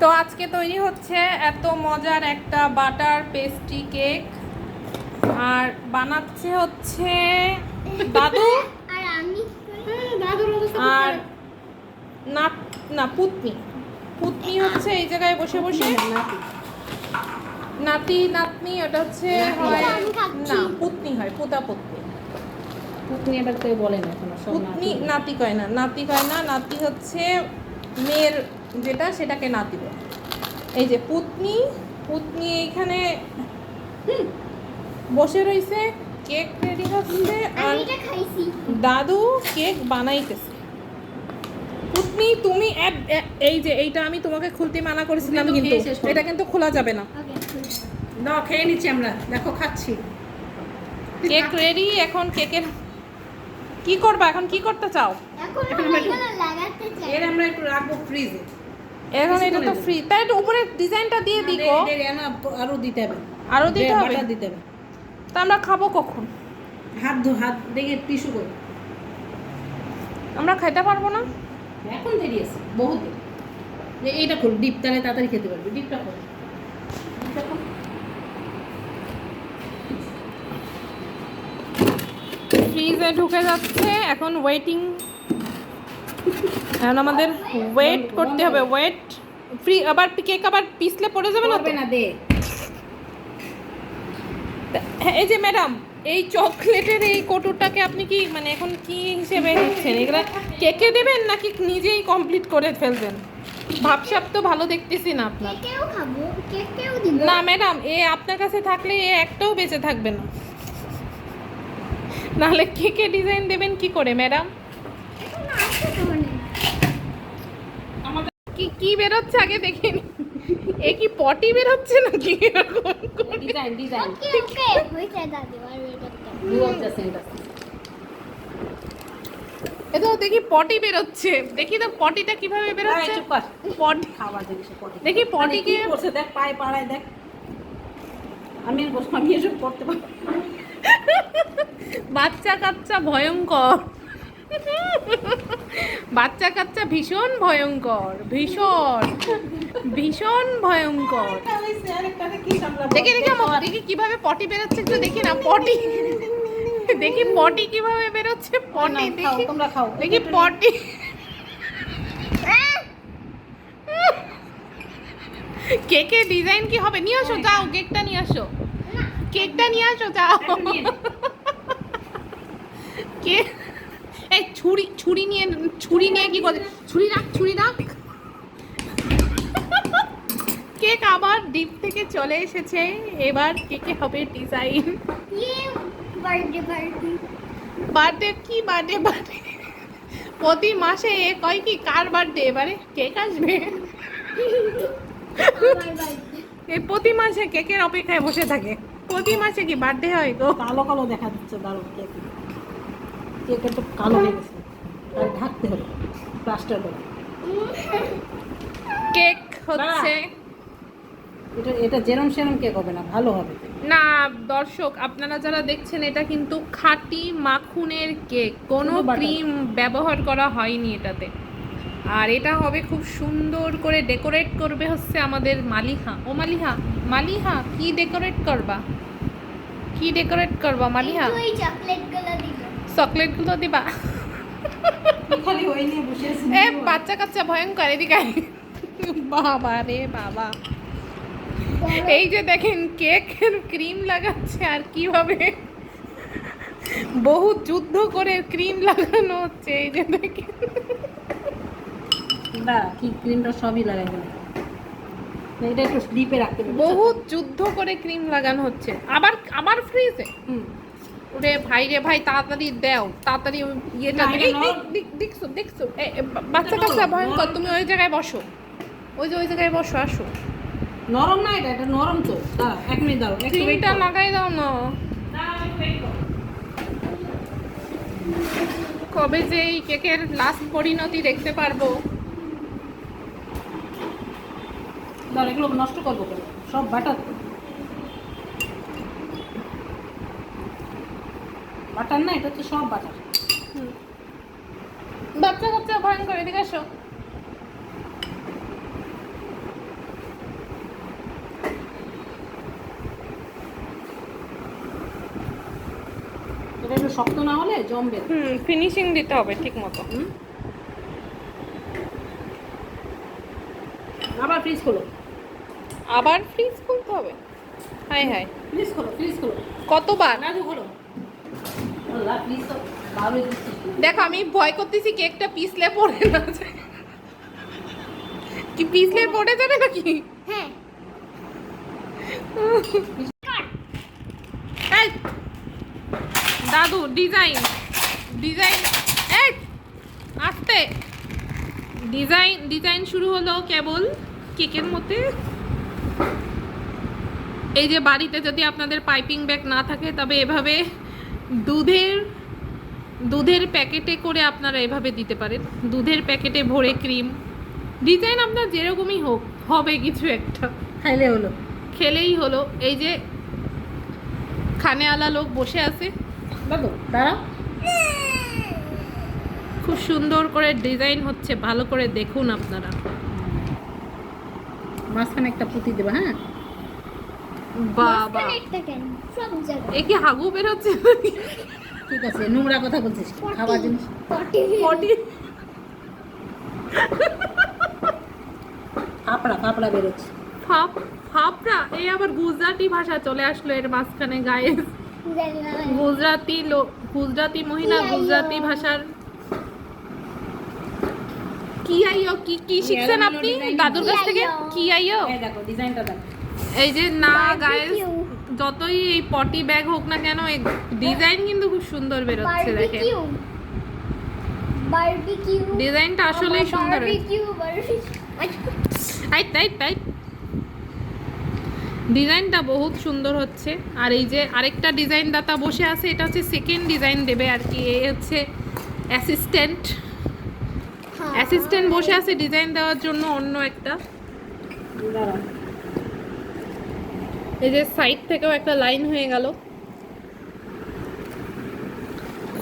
তো আজকে তৈরি হচ্ছে এত মজার একটা বাটার পেস্ট্রি কেক। আর বানাচ্ছে হচ্ছে দাদু। আর আমি আর না না পুতনি। পুতনি হচ্ছে এই জায়গায় বসে বসে। নাতি নাতনি ওটা হচ্ছে হয় না পুতনি হয় পুতা পুতনি। পুতনি এবার কেউ বলে না এখন পুতনি নাতি। নাতি কয় না নাতি কয় না নাতি হচ্ছে মেয়ের যেটা সেটাকে না বলে এই যে পুতনি পুতনি এইখানে বসে রইছে কেক রেডি হচ্ছে আর দাদু কেক বানাইতেছে। পুতনি তুমি এক- এই যে এইটা আমি তোমাকে খুলতে মানা করেছিলাম কিন্তু। এটা কিন্তু খোলা যাবে না। দাও খেয়ে নিচ্ছি আমরা। দেখো খাচ্ছি। কেক রেডি এখন কেকের কি করবা? এখন কি করতে চাও? এখন এখন আমরা একটু- লাগাতে চাই। এর আমরা একটু রাখব ফ্রিজে এখন এটা তো ফ্রি তাই একটু উপরে ডিজাইনটা দিয়ে দিকো আরও দিতে হবে? আরও দিতে হবে? দিতে হবে। তা আমরা খাব কখন? হাত ধো হাত দেখে টিস্যু করো। আমরা খাইতে পারব না? এখন দেরি আছে বহুত দেরি। এইটা খোল ডিপ তাহলে তাড়াতাড়ি খেতে পারবি। ডিপটা খোল। ডিপটা খোল। ফ্রিজে ঢুকে যাচ্ছে এখন ওয়েটিং এখন আমাদের ওয়েট করতে হবে ওয়েট ফ্রি আবার কেক আবার পিছলে পড়ে যাবে না না দে। হ্যাঁ, এই যে ম্যাডাম এই চকলেটের এই কটুরটাকে আপনি কি মানে এখন কি হিসেবে নিচ্ছেন? এগুলা কেকে দেবেন নাকি নিজেই কমপ্লিট করে ফেলবেন? ভাবসাব তো ভালো দেখতেছি না আপনার। না ম্যাডাম এ আপনার কাছে থাকলে এ একটাও বেঁচে থাকবে না। নাহলে কেকে ডিজাইন দেবেন কি করে ম্যাডাম এখন আছে তো অনেক আমাদের কি কি বেরোচ্ছে আগে দেখিনি। এ কি পটি বেরোচ্ছে নাকি? এরকম ডিজাইন ডিজাইন ওকে ওকে হয়েছে দাদি আর এটা দু অফ সেন্টার এ তো দেখি পটি বেরোচ্ছে। দেখি তো পটিটা কীভাবে বেরোচ্ছে। চুপ কর। পটি খাবার জিনিস পটি। দেখি পটি কি করছে দেখ পায়ে পাড়ায় দেখ। আমি আমি এসব করতে পারব বাচ্চা কাচ্চা ভয়ঙ্কর। বাচ্চা কাচ্চা ভীষণ ভয়ঙ্কর ভীষণ ভীষণ ভয়ঙ্কর। সামলাবো? দেখি দেখি কীভাবে পটি বেরোচ্ছে একটু দেখি না পটি। দেখি পটি কীভাবে বেরোচ্ছে পটি দেখি। তোমরা খাও। দেখি পটি। কেকের ডিজাইন কি হবে? নিয়ে আসো যাও কেকটা নিয়ে আসো। কেকটা নিয়ে আসো যাও। একটু নিয়ে নে। কে এই ছুরি ছুরি নিয়ে ছুরি নিয়ে কি করে? ছুরি রাখ ছুরি রাখ কেক আবার ডিপ থেকে চলে এসেছে। এবার কেকে হবে ডিজাইন? বার্থডে কি বার্থডে বার্থডে? প্রতি মাসে এ কয় কি, কার বার্থডে? এবারে কেক আসবে। এই প্রতি মাসে কেকের অপেক্ষায় বসে থাকে। প্রতি মাসে কি বার্থডে হয় তো কালো কালো দেখা যাচ্ছে দারুণ কেক। কেক একটু কালো হয়ে গেছে। আর ঢাকতে হবে প্লাস্টার করে। কেক হচ্ছে। এটা এটা যেরম সেরম কেক হবে না ভালো হবে। না দর্শক আপনারা যারা দেখছেন এটা কিন্তু খাঁটি মাখুনের কেক। কোনো ক্রিম ব্যবহার করা হয়নি এটাতে। আর এটা হবে খুব সুন্দর করে ডেকোরেট করবে হচ্ছে আমাদের মালিহা। ও মালিহা মালিহা কি ডেকোরেট করবা? কি ডেকোরেট করবা মালিহা? ওই চকলেট গুলো দিব? চকলেটগুলো দিবা খালি ওই নিয়ে বসে আছি এ বাচ্চা কাচ্চা ভয়ঙ্কর এদিকে। বাবা রে বাবা। এই যে দেখেন কেকের ক্রিম লাগাচ্ছে আর কীভাবে? বহু যুদ্ধ করে ক্রিম লাগানো হচ্ছে এই যে দেখেন। কি ক্রিমটা সবই লাগাই দেবে এটা একটু ডিপে রাখতে হবে। বহু যুদ্ধ করে ক্রিম লাগানো হচ্ছে। আবার আবার ফ্রিজে হুম। ওরে ভাই রে ভাই তাড়াতাড়ি দাও তাড়াতাড়ি ইয়েটা দেখছ দেখছ। বাচ্চা কাচ্চা ভয়ঙ্কর তুমি ওই জায়গায় বসো। ওই যে ওই জায়গায় বসো আসো। নরম না এটা এটা নরম তো। এক মিনিট ক্রিমটা লাগাই দাও না। কবে যে এই কেকের লাস্ট পরিণতি দেখতে পারব। দাঁড়াও এগুলো নষ্ট করব সব বাটার বাটার না এটা তো সব বাটার। বাচ্চা কাচ্চা ভান করে এদিকে আসো। এটা একটু শক্ত না হলে জমবে হুম ফিনিশিং দিতে হবে ঠিক মতো হুম। আবার ফ্রিজ খোলো আবার ফ্রিজ খুলতে হবে? হাই হাই ফ্রিজ খোলো ফ্রিজ খোলো কতবার? না খোলো দেখো আমি ভয় করতেছি কেকটা পিছলে পড়ে না কি পিছলে পড়ে যাবে নাকি? হ্যাঁ। দাদু ডিজাইন ডিজাইন এই আস্তে। ডিজাইন ডিজাইন শুরু হলো কেবল কেকের মধ্যে। এই যে বাড়িতে যদি আপনাদের পাইপিং ব্যাগ না থাকে তবে এভাবে দুধের দুধের প্যাকেটে করে আপনারা এভাবে দিতে পারেন। দুধের প্যাকেটে ভরে ক্রিম। ডিজাইন আপনার যেরকমই হোক হবে কিছু একটা। খাইলে হলো। খেলেই হলো। এই যে খানেওয়ালা লোক বসে আছে। খুব সুন্দর করে ডিজাইন হচ্ছে ভালো করে দেখুন আপনারা। মাঝখানে একটা পুঁতি দেবে হ্যাঁ? বাবা। মাঝখানে একটা কেন সব জায়গায়। এ কি হাগু বেরোচ্ছে? ঠিক আছে নোংরা কথা বলছিস খাবার জিনিস। পটি। পটি। ফাপড়া ফাপড়া বেরোচ্ছে। ফাপ ফাপরা এই আবার গুজরাটি ভাষা চলে আসলো এর মাঝখানে গায়ে। গুজরাটি। লোক গুজরাটি মহিলা গুজরাটি ভাষার। কি আইও কি কি শিখছেন আপনি? দাদুর কাছ থেকে? কি আইও এই দেখো ডিজাইনটা দেখো। এই যে না। গায়ে যতই এই পটি ব্যাগ হোক না কেন এই ডিজাইন কিন্তু খুব সুন্দর বেরোচ্ছে দেখেন। ডিজাইনটা আসলেই সুন্দর হয়েছে। বারবিকিউ বারবিকিউ আই তাই তাই ডিজাইনটা বহুত সুন্দর হচ্ছে। আর এই যে আরেকটা ডিজাইন দাতা বসে আছে এটা হচ্ছে সেকেন্ড ডিজাইন দেবে আর কি। এ হচ্ছে অ্যাসিস্ট্যান্ট অ্যাসিস্ট্যান্ট বসে আছে ডিজাইন দেওয়ার জন্য অন্য একটা। এই যে সাইড থেকেও একটা লাইন হয়ে গেল।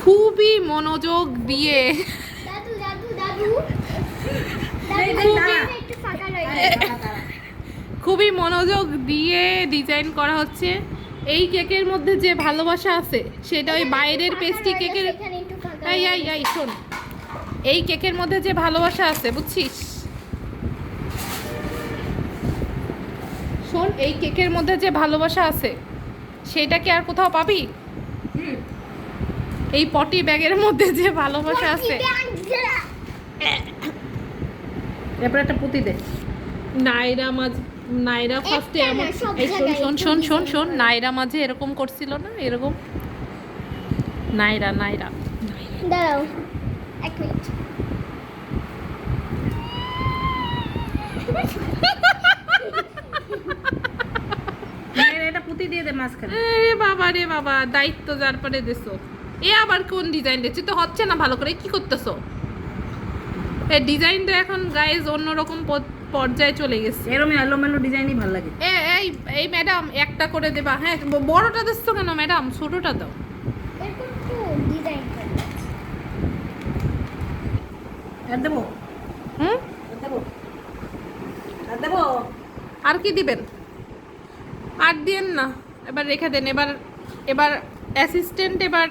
খুবই মনোযোগ দিয়ে। খুবই মনোযোগ দিয়ে ডিজাইন করা হচ্ছে। এই কেকের মধ্যে যে ভালোবাসা আছে সেটা ওই বাইরের পেস্ট্রি কেকের এই এই শোন। এই কেকের মধ্যে যে ভালোবাসা আছে বুঝছিস শোন এই কেকের মধ্যে যে ভালোবাসা আছে সেটা কি আর কোথাও পাবি? এই পটি ব্যাগের মধ্যে যে ভালোবাসা আছে। এরপর একটা পুঁতি দে। নাইরা মাঝ নাইরা ফার্স্টে এমন এই শোন শোন শোন শোন শোন নাইরা মাঝে এরকম করছিল না? এরকম? নাইরা নাইরা। দাঁড়াও এক মিনিট এর এটা পুঁতি দিয়ে দে মাঝখানে? বাবা রে বাবা দায়িত্ব যার পরে দেছো। এ আবার কোন ডিজাইন দিচ্ছি? তো হচ্ছে না ভালো করে কি করতেছো? এই ডিজাইনটা এখন গাইজ অন্যরকম পর্যায়ে চলে গেছে। এরম এলোমেলো ডিজাইনই ভালো লাগে। এ এই এই ম্যাডাম একটা করে দেবা। হ্যাঁ বড়টা দিচ্ছ কেন ম্যাডাম ছোটটা দাও। এরকম দেবো? হুম? দেবো? দেবো? আর কি দিবেন? আর দিয়েন না। এবার রেখে দেন। এবার এবার অ্যাসিস্ট্যান্ট এবার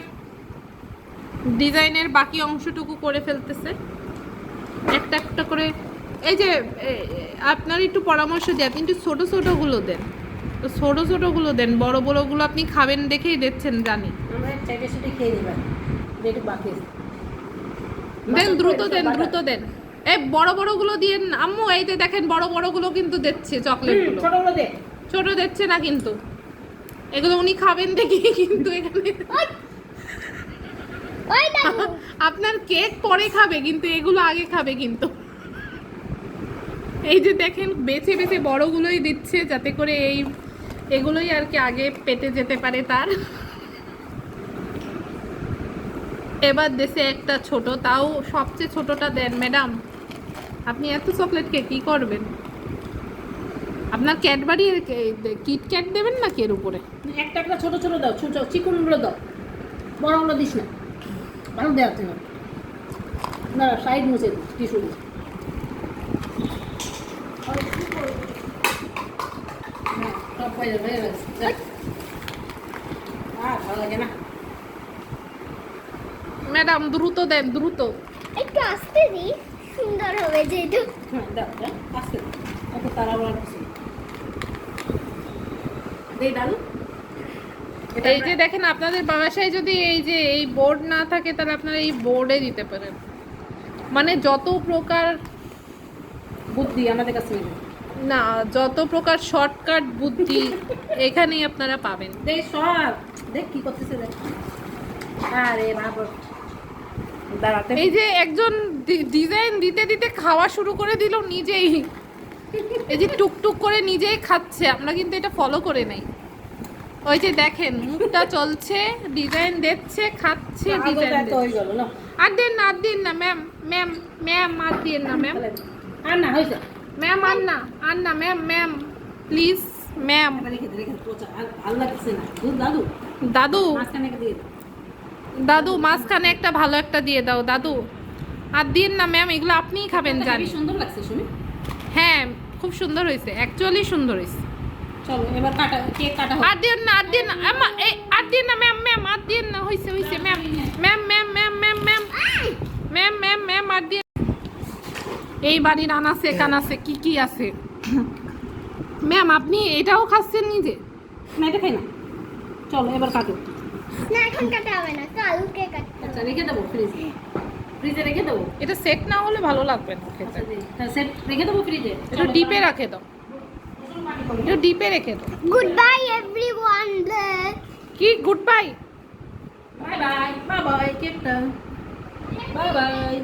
ডিজাইনের বাকি অংশটুকু করে ফেলতেছে। একটা একটা করে। এই যে আপনার একটু পরামর্শ দিয়ে আপনি একটু ছোটো ছোটোগুলো দেন। তো ছোটো ছোটোগুলো দেন। বড় বড়গুলো আপনি খাবেন দেখেই দিচ্ছেন জানি। দেন দ্রুত দেন দ্রুত দেন। এই বড় বড়গুলো দিয়ে আম্মু এই যে দেখেন বড় বড়গুলো কিন্তু দিচ্ছে চকলেটগুলো। ছোটগুলো ছোট দিচ্ছে না কিন্তু। এগুলো উনি খাবেন দেখি কিন্তু এখানে। আপনার কেক পরে খাবে কিন্তু এগুলো আগে খাবে কিন্তু। এই যে দেখেন বেছে বেছে বড়গুলোই দিচ্ছে যাতে করে এই এগুলোই আর কি আগে পেটে যেতে পারে তার। এবার দেশে একটা ছোট তাও সবচেয়ে ছোটটা দেন ম্যাডাম। আপনি এত চকলেটকে কি করবেন? আপনার ক্যাডবারি কিটক্যাট দেবেন না কি এর উপরে? একটা একটা ছোট ছোট দাও ছোট চিকনগুলো দাও। বড়গুলো দিস না। ভালো দেওয়া না না সাইড মুছে টিস্যু দিয়ে সব হয়ে যাবে, হয়ে গেছে। আর ভালো লাগে না। ম্যাডাম দ্রুত দেন দ্রুত। একটু আসতে দি সুন্দর হবে যেহেতু। হ্যাঁ দাও দাও আস্তে। অত তারা বলার কিছু নেই। দেই এই যে দেখেন আপনাদের বাসায় যদি এই যে এই বোর্ড না থাকে তাহলে আপনারা এই বোর্ডে দিতে পারেন। মানে যত প্রকার বুদ্ধি আমাদের কাছে না যত প্রকার শর্টকাট বুদ্ধি এখানেই আপনারা পাবেন। দেখ সব দেখ কি করতেছে দেখ আরে বাবা। এই যে একজন ডিজাইন দিতে দিতে খাওয়া শুরু করে দিল নিজেই। এই যে টুকটুক করে নিজেই খাচ্ছে আমরা কিন্তু এটা ফলো করে নাই। ওই যে দেখেন মুখটা চলছে ডিজাইন দিচ্ছে খাচ্ছে ডিজাইন এত গেল না? আর দিন না আর দিন না ম্যাম ম্যাম ম্যাম আর দিন না ম্যাম আর না হয়েছে। ম্যাম আর না আর না ম্যাম ম্যাম প্লিজ ম্যাম দাদু? দাদু? মাঝখানে একটা ভালো একটা দিয়ে দাও দাদু। আর দিন না ম্যাম এগুলো আপনিই খাবেন জানি। সুন্দর লাগছে শুনি হ্যাঁ খুব সুন্দর হয়েছে অ্যাকচুয়ালি সুন্দর হয়েছে চলো এবার কাটা কেক কাটা আর দিন না আর দিন না আমা এই আর দিন না ম্যাম ম্যাম আর দিন না হয়েছে হয়েছে ma'am ma'am ma'am ma'am ma'am ma'am ma'am ma'am ma'am আর দিন এই বাড়ির আনাসে কানাসে কি কি আছে? ম্যাম আপনি এটাও খাচ্ছেন নিজে? না এটা খাই না। চলো এবার কাটো। না এখন কাটা হবে না কালকে কাটতে আচ্ছা রেখে দেবো ফ্রিজে ফ্রিজে রেখে দেবো? এটা সেট না হলে ভালো লাগবে না খেতে। সেট রেখে দেবো ফ্রিজে একটু ডিপে রাখে দাও। একটু ডিপে রেখে দাও। গুড বাই এভরিওয়ান কি? Good bye bye bye bye bye কেপটা bye by